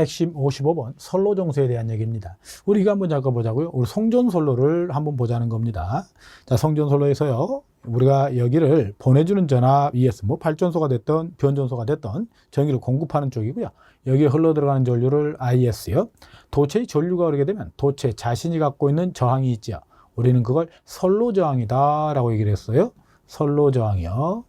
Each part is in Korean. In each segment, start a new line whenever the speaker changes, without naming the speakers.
핵심 55번 선로정수에 대한 얘기입니다. 우리 이거 한번 잠깐 보자고요. 우리 송전선로를 한번 보자는 겁니다. 자, 송전선로에서요. 우리가 여기를 보내주는 전압 ES, 뭐 발전소가 됐던 변전소가 됐던 전기를 공급하는 쪽이고요. 여기에 흘러 들어가는 전류를 IS요. 도체의 전류가 흐르게 되면 도체 자신이 갖고 있는 저항이 있죠. 우리는 그걸 선로 저항이다라고 얘기를 했어요. 선로 저항이요.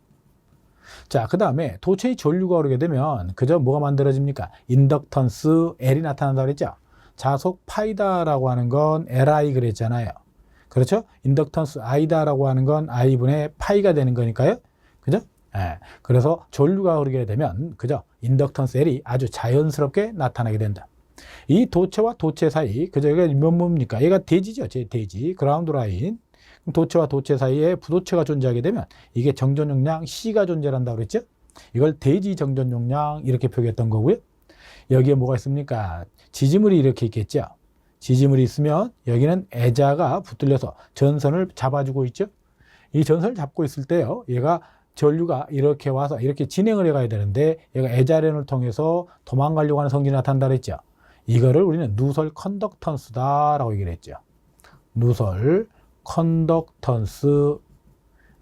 자, 그 다음에 도체의 전류가 오르게 되면 그저 뭐가 만들어집니까? 인덕턴스 L이 나타난다고 그랬죠? 자속 파이다라고 하는 건 Li 그랬잖아요. 그렇죠? 인덕턴스 I다라고 하는 건 I분의 파이가 되는 거니까요. 그죠? 예. 그래서 전류가 흐르게 되면 그죠? 인덕턴스 L이 아주 자연스럽게 나타나게 된다. 이 도체와 도체 사이, 그죠? 이게 몇 뭡니까? 얘가 대지죠. 제 대지. 그라운드 라인. 도체와 도체 사이에 부도체가 존재하게 되면 이게 정전 용량 C가 존재한다고 그랬죠? 이걸 대지 정전 용량 이렇게 표기했던 거고요. 여기에 뭐가 있습니까? 지지물이 이렇게 있겠죠? 지지물이 있으면 여기는 애자가 붙들려서 전선을 잡아주고 있죠? 이 전선을 잡고 있을 때요. 얘가 전류가 이렇게 와서 이렇게 진행을 해가야 되는데 얘가 애자련을 통해서 도망가려고 하는 성질이 나타난다 그랬죠? 이거를 우리는 누설 컨덕턴스다라고 얘기를 했죠. 누설 컨덕턴스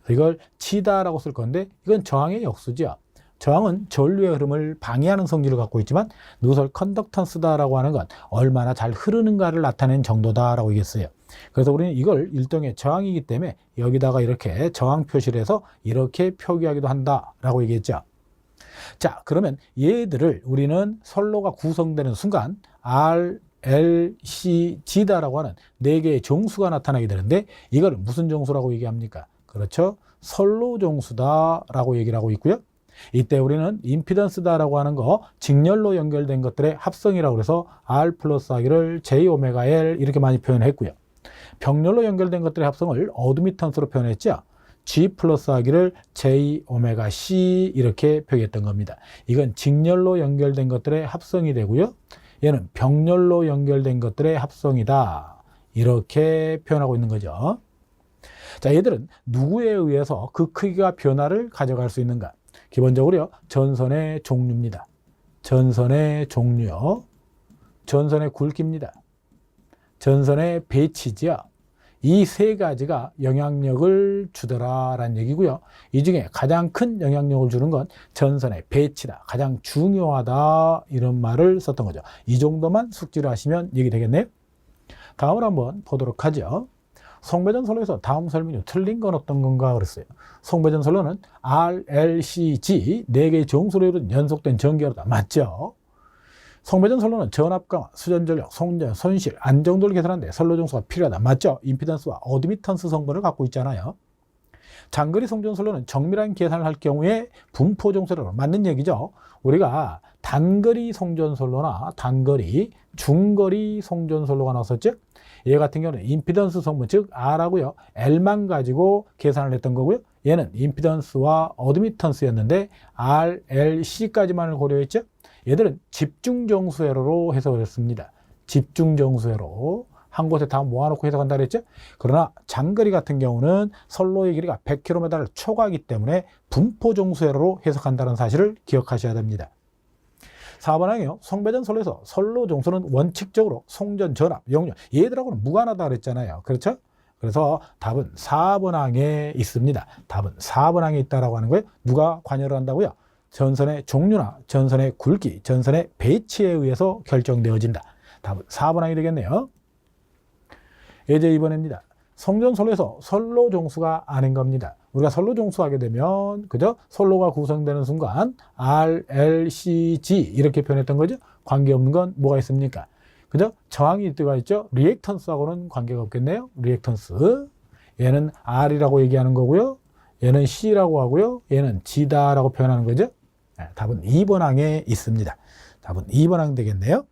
이걸 치다라고 쓸 건데 이건 저항의 역수죠. 저항은 전류의 흐름을 방해하는 성질을 갖고 있지만 누설 컨덕턴스다라고 하는 건 얼마나 잘 흐르는가를 나타내는 정도다라고 얘기했어요. 그래서 우리는 이걸 일종의 저항이기 때문에 여기다가 이렇게 저항 표시를 해서 이렇게 표기하기도 한다라고 얘기했죠. 자, 그러면 얘들을 우리는 선로가 구성되는 순간 R, L, C, G다라고 하는 네 개의 정수가 나타나게 되는데 이걸 무슨 정수라고 얘기합니까? 그렇죠. 선로 정수다라고 얘기를 하고 있고요. 이때 우리는 임피던스다라고 하는 거 직렬로 연결된 것들의 합성이라고 그래서 R 플러스 하기를 J 오메가 L 이렇게 많이 표현했고요. 병렬로 연결된 것들의 합성을 어드미턴스로 표현했죠. G 플러스 하기를 J 오메가 C 이렇게 표기했던 겁니다. 이건 직렬로 연결된 것들의 합성이 되고요. 얘는 병렬로 연결된 것들의 합성이다. 이렇게 표현하고 있는 거죠. 자, 얘들은 누구에 의해서 그 크기가 변화를 가져갈 수 있는가? 기본적으로 전선의 종류입니다. 전선의 종류, 전선의 굵기입니다. 전선의 배치지요. 이 세 가지가 영향력을 주더라라는 얘기고요. 이 중에 가장 큰 영향력을 주는 건 전선의 배치다. 가장 중요하다. 이런 말을 썼던 거죠. 이 정도만 숙지를 하시면 얘기 되겠네요. 다음으로 한번 보도록 하죠. 송배전 선로에서 다음 설명 중 틀린 건 어떤 건가 그랬어요. 송배전 선로는 R, L, C, G 네 개의 정수로 이루어진 연속된 전기로다. 맞죠? 송배전 선로는 전압 강화, 수전 전력, 송전, 손실, 안정도를 계산하는데 선로 정수가 필요하다. 맞죠? 임피던스와 어드미턴스 성분을 갖고 있잖아요. 장거리 송전 선로는 정밀한 계산을 할 경우에 분포 정수로 맞는 얘기죠. 우리가 단거리 송전 선로나 단거리, 중거리 송전 선로가 나왔었죠. 얘 같은 경우는 임피던스 성분 즉 R하고요 L만 가지고 계산을 했던 거고요. 얘는 임피던스와 어드미턴스였는데 R, L, C까지만을 고려했죠. 얘들은 집중정수회로로 해석을 했습니다. 집중정수회로 한 곳에 다 모아놓고 해석한다 그랬죠. 그러나 장거리 같은 경우는 선로의 길이가 100km를 초과하기 때문에 분포정수회로로 해석한다는 사실을 기억하셔야 됩니다. 4번 항이요. 송배전 선로에서 선로 정수는 원칙적으로 송전, 전압, 용량 얘들하고는 무관하다 그랬잖아요. 그렇죠? 그래서 답은 4번 항에 있습니다. 답은 4번 항에 있다라고 하는 거예요. 누가 관여를 한다고요? 전선의 종류나 전선의 굵기, 전선의 배치에 의해서 결정되어진다. 답은 4번 항이 되겠네요. 예제 2번입니다. 성전 선로에서 선로 종수가 아닌 겁니다. 우리가 선로 종수하게 되면 그죠? 선로가 구성되는 순간 R, L, C, G 이렇게 표현했던 거죠. 관계없는 건 뭐가 있습니까? 그죠? 저항이 들어가 있죠. 리액턴스하고는 관계가 없겠네요. 리액턴스. 얘는 R이라고 얘기하는 거고요. 얘는 C라고 하고요. 얘는 G다라고 표현하는 거죠. 네, 답은 2번 항에 있습니다. 답은 2번 항 되겠네요.